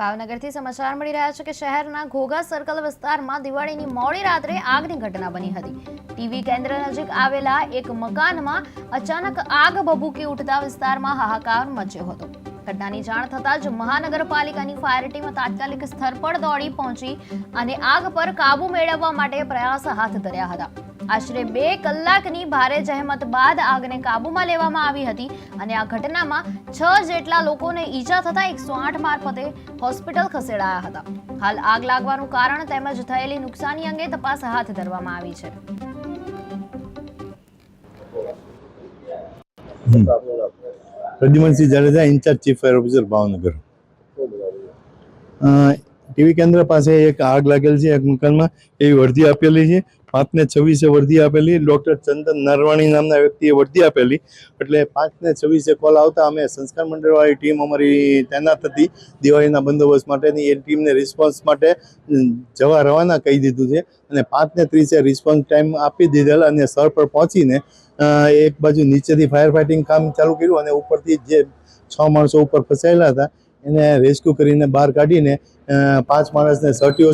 ભાવનગરથી સમાચાર મળી રહ્યા છે કે શહેરના ઘોઘા સર્કલ વિસ્તારમાં દિવાળીની મોડી રાત્રે આગની ઘટના બની હતી. ટીવી કેન્દ્ર નજીક આવેલા એક મકાનમાં અચાનક આગ ભભૂકી ઉઠતા વિસ્તારમાં હાહાકાર મચ્યો હતો. ઘટનાની જાણ થતાં જ મહાનગરપાલિકાની ફાયર ટીમ તાત્કાલિક સ્થળ પર દોડી પહોંચી અને આગ પર કાબુ મેળવવા માટે પ્રયાસ હાથ ધર્યા હતા. આશરે બે કલાકની ભારે જહેમત બાદ આગને કાબૂમાં લેવામાં આવી હતી અને આ ઘટનામાં છ જેટલા લોકોને ઈજા થતા એકસો આઠ મારફતે હોસ્પિટલ ખસેડાયા હતા. હાલ આગ લાગવાનું કારણ તેમજ થયેલી નુકસાની અંગે તપાસ હાથ ધરવામાં આવી છે. Pradyumansinh Jadeja incharge chief fire officer Bhavnagar. TV કેન્દ્ર પાસે એક આગ લાગેલ છે, એક મકાનમાં એવી વર્દી આપેલી છે. પાંચ ને છવ્વીસે વર્દી આપેલી, ડૉક્ટર ચંદન નરવાણી નામના વ્યક્તિએ વર્દી આપેલી. એટલે પાંચ ને છવ્વીસે કોલ આવતા અમે સંસ્કાર મંડળવાળી ટીમ અમારી તૈનાત હતી. દિવાળીના બંદોબસ્ત માટેની એ ટીમને રિસ્પોન્સ માટે જવા રવાના કહી દીધું છે અને પાંચ ને ત્રીસે રિસ્પોન્સ ટાઈમ આપી દીધેલ અને સ્થળ પર પહોંચીને એક બાજુ નીચેથી ફાયર ફાઇટિંગ કામ ચાલુ કર્યું અને ઉપરથી જે છ માણસો ઉપર ફસાયેલા હતા એને રેસ્ક્યુ કરીને બહાર કાઢીને પાંચ માણસને સર્ટી